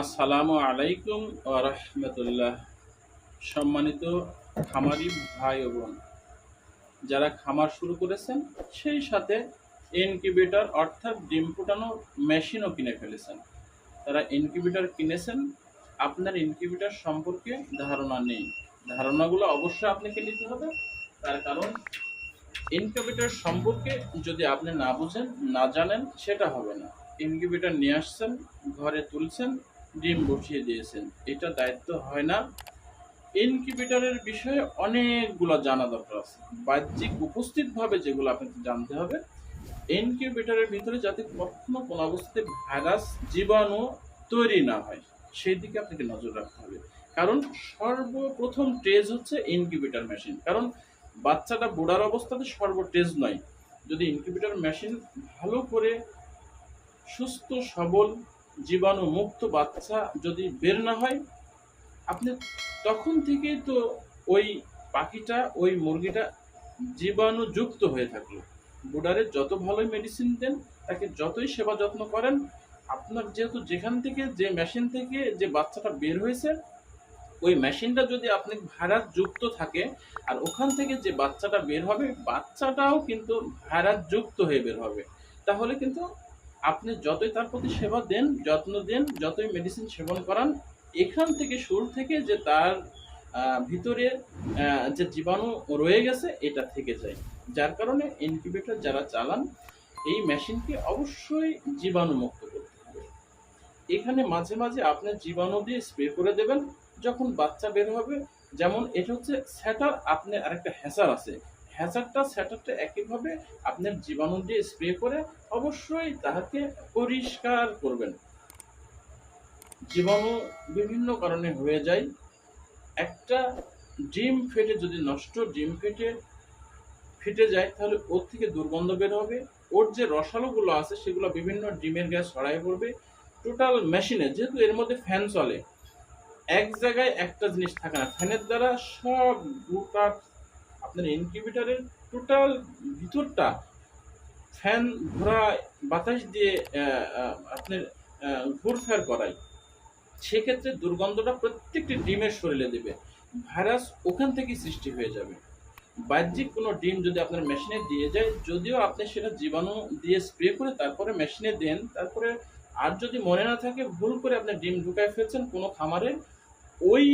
আসসালামু আলাইকুম রহমতুল্লাহ। সম্মানিত খামারি ভাই ও বোন, যারা খামার শুরু করেছেন, সেই সাথে ইনকিউবেটর অর্থাৎ ডিম ফুটানো মেশিনও কিনে ফেলেছেন। তারা ইনকিউবেটর কিনেছেন, আপনার ইনকিউবেটর সম্পর্কে ধারণা নেই। ধারণাগুলো অবশ্যই আপনাকে নিতে হবে, তার কারণ ইনকিউবেটর সম্পর্কে যদি আপনি না বুঝেন, না জানেন, সেটা হবে না। ইনকিউবেটর নিয়ে আসছেন, ঘরে তুলছেন ডিম বসিয়ে দিয়েছেন। এটা দায়িত্ব হয় না। ইনকিউবেটরের বিষয়ে অনেকগুলো জানা দরকার আছে। বাহ্যিক উপস্থিতভাবে যেগুলো আপনাকে জানতে হবে, ইনকিউবেটরের ভিতরে যাতে কখনো কোনো অবস্থাতে ভাইরাস, জীবাণু তৈরি না হয়, সেই দিকে আপনাকে নজর রাখতে হবে। কারণ সর্বপ্রথম টেজ হচ্ছে ইনকিউবেটর মেশিন। কারণ বাচ্চাটা বুড়ার অবস্থাতে সর্বটেজ নয়। যদি ইনকিউবেটর মেশিন ভালো করে সুস্থ, সবল জীবাণু মুক্ত বাচ্চা যদি বের না হয়, আপনি তখন থেকেই তো ওই পাখিটা, ওই মুরগিটা জীবাণু যুক্ত হয়ে থাকল। বুডারে যত ভালোই মেডিসিন দেন, তাকে যতই সেবা যত্ন করেন, আপনার যেহেতু যেখান থেকে, যে মেশিন থেকে যে বাচ্চাটা বের হয়েছে, ওই মেশিনটা যদি আপনি ভাইরাস যুক্ত থাকে, আর ওখান থেকে যে বাচ্চাটা বের হবে, বাচ্চাটাও কিন্তু ভাইরাস যুক্ত হয়ে বের হবে। তাহলে কিন্তু আপনি যতই তার প্রতি সেবা দেন, যত্ন দেন, যতই মেডিসিন সেবন করান, এখান থেকে শুরু থেকে যে তার ভিতরে যে জীবাণু রয়ে গেছে, এটা থেকে যায়। যার কারণে ইনকিউবেটর যারা চালান, এই মেশিনকে অবশ্যই জীবাণু মুক্ত করতে হবে। এখানে মাঝে মাঝে আপনি জীবাণু দিয়ে স্প্রে করে দেবেন, যখন বাচ্চা বের হবে, যেমন এটা হচ্ছে স্যাটার, আপনি আরেকটা হ্যাসার আছে হ্যাসারটা স্যাটারটা একইভাবে আপনার জীবাণু দিয়ে স্প্রে করে অবশ্যই তাহাকে পরিষ্কার করবেন। জীবাণু বিভিন্ন কারণে হয়ে যায়। একটা ডিম ফেটে যদি নষ্ট ডিম ফেটে ফেটে যায়, তাহলে ওর থেকে দুর্গন্ধ বের হবে। ওর যে রসালোগুলো আছে, সেগুলো বিভিন্ন ডিমের গ্যাস ছড়াই পড়বে। টোটাল মেশিনে যেহেতু এর মধ্যে ফ্যান চলে, এক জায়গায় একটা জিনিস থাকে না ফ্যানের দ্বারা সব গোটা আপনার ইনকিউবেটারের টোটাল ভিতরটা ফ্যান ঘোরা বাতাস দিয়ে আপনার ঘুরফের করায়। সেক্ষেত্রে দুর্গন্ধটা প্রত্যেকটি ডিমের শরীরে দেবে। ভাইরাস ওখান থেকেই সৃষ্টি হয়ে যাবে। বাহ্যিক কোনো ডিম যদি আপনার মেশিনে দিয়ে যায়, যদিও আপনি সেটা জীবাণু দিয়ে স্প্রে করে তারপরে মেশিনে দেন, তারপরে আর যদি মনে না থাকে, ভুল করে আপনি ডিম ঢুকায় ফেলছেন কোনো খামারে ওই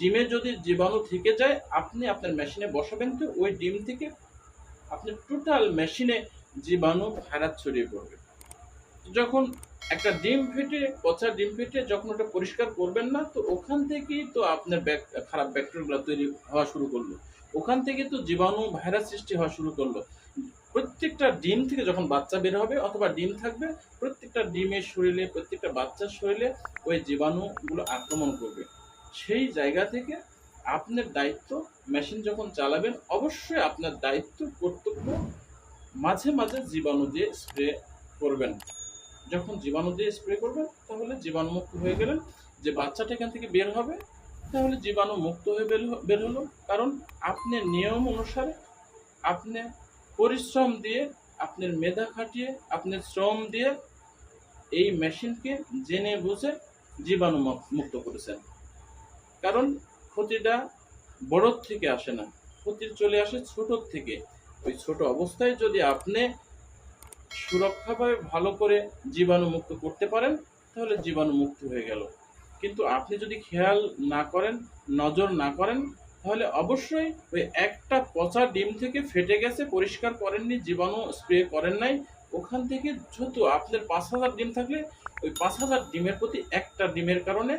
ডিমে যদি জীবাণু থেকে যায়, আপনি আপনার মেশিনে বসাবেন তো, ওই ডিম থেকে আপনি টোটাল মেশিনে জীবাণু ভাইরাস ছড়িয়ে পড়বে। যখন একটা ডিম ফেটে, পচা ডিম ফেটে যখন ওটা পরিষ্কার করবেন না, তো ওখান থেকেই তো আপনার খারাপ ব্যাকটেরিয়াগুলো তৈরি হওয়া শুরু করল। ওখান থেকে তো জীবাণু ভাইরাস সৃষ্টি হওয়া শুরু করল। প্রত্যেকটা ডিম থেকে যখন বাচ্চা বের হবে অথবা ডিম থাকবে, প্রত্যেকটা ডিমের শরীরে, প্রত্যেকটা বাচ্চার শরীরে ওই জীবাণুগুলো আক্রমণ করবে। সেই জায়গা থেকে আপনার দায়িত্ব মেশিন যখন চালাবেন, অবশ্যই আপনার দায়িত্ব, কর্তব্য মাঝে মাঝে জীবাণু দিয়ে স্প্রে করবেন। যখন জীবাণু দিয়ে স্প্রে করবেন, তাহলে জীবাণুমুক্ত হয়ে গেলেন। যে বাচ্চাটা এখান থেকে বের হবে, তাহলে জীবাণু মুক্ত হয়ে বের বের হলো। কারণ আপনি নিয়ম অনুসারে আপনি পরিশ্রম দিয়ে আপনার মেধা খাটিয়ে আপনার শ্রম দিয়ে এই মেশিনকে জেনে বুঝে জীবাণু মুক্ত করেছেন। কারণ ক্ষতিটা বড়র থেকে আসে না। ক্ষতি চলে আসে ছোটোর থেকে। ওই ছোট অবস্থায় যদি আপনি সুরক্ষাভাবে ভালো করে জীবাণুমুক্ত করতে পারেন, তাহলে জীবাণুমুক্ত হয়ে গেল। কিন্তু আপনি যদি খেয়াল না করেন, নজর না করেন, তাহলে অবশ্যই ওই একটা পচা ডিম থেকে ফেটে গেছে, পরিষ্কার করেননি, জীবাণু স্প্রে করেন নাই, ওখান থেকে যত আপনার পাঁচ হাজার ডিম থাকলে, ওই পাঁচ হাজার ডিমের প্রতি একটা ডিমের কারণে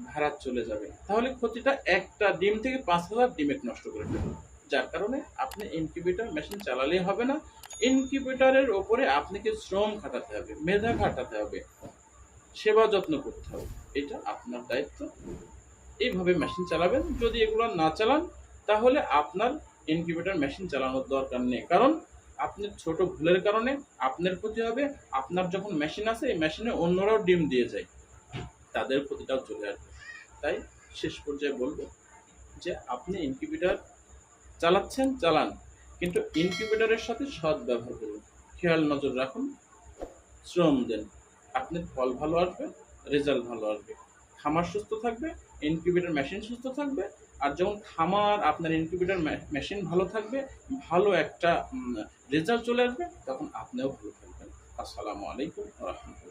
ভাড়াত চলে যাবে। তাহলে ক্ষতিটা একটা ডিম থেকে পাঁচ হাজার ডিমের নষ্ট করে ফেলবে। যার কারণে আপনি ইনকিউবেটর মেশিন চালালেই হবে না। ইনকিউবেটরের ওপরে আপনাকে শ্রম খাটাতে হবে, মেধা খাটাতে হবে, সেবা যত্ন করতে হবে। এটা আপনার দায়িত্ব। এইভাবে মেশিন চালাবেন। যদি এগুলো না চালান, তাহলে আপনার ইনকিউবেটর মেশিন চালানোর দরকার নেই। কারণ আপনার ছোট ভুলের কারণে আপনার ক্ষতি হবে। আপনার যখন মেশিন আছে এই মেশিনে অন্যরাও ডিম দিয়ে যায়। তাদের ক্ষতিটাও চলে আসবে। তাই শেষ পর্যায়ে বলব যে আপনি ইনকিউবেটর চালাচ্ছেন, চালান, কিন্তু ইনকিউবেটরের সাথে সৎ ব্যবহার করুন। খেয়াল, নজর রাখুন, শ্রম দেন। আপনার ফল ভালো আসবে রেজাল্ট ভালো আসবে। খামার সুস্থ থাকবে ইনকিউবেটর মেশিন সুস্থ থাকবে, আর যখন খামার আপনার ইনকিউবেটর মেশিন ভালো থাকবে, ভালো একটা রেজাল্ট চলে আসবে, তখন আপনিও ভালো থাকবেন। আসসালামু আলাইকুম রহমতুল্লাহ।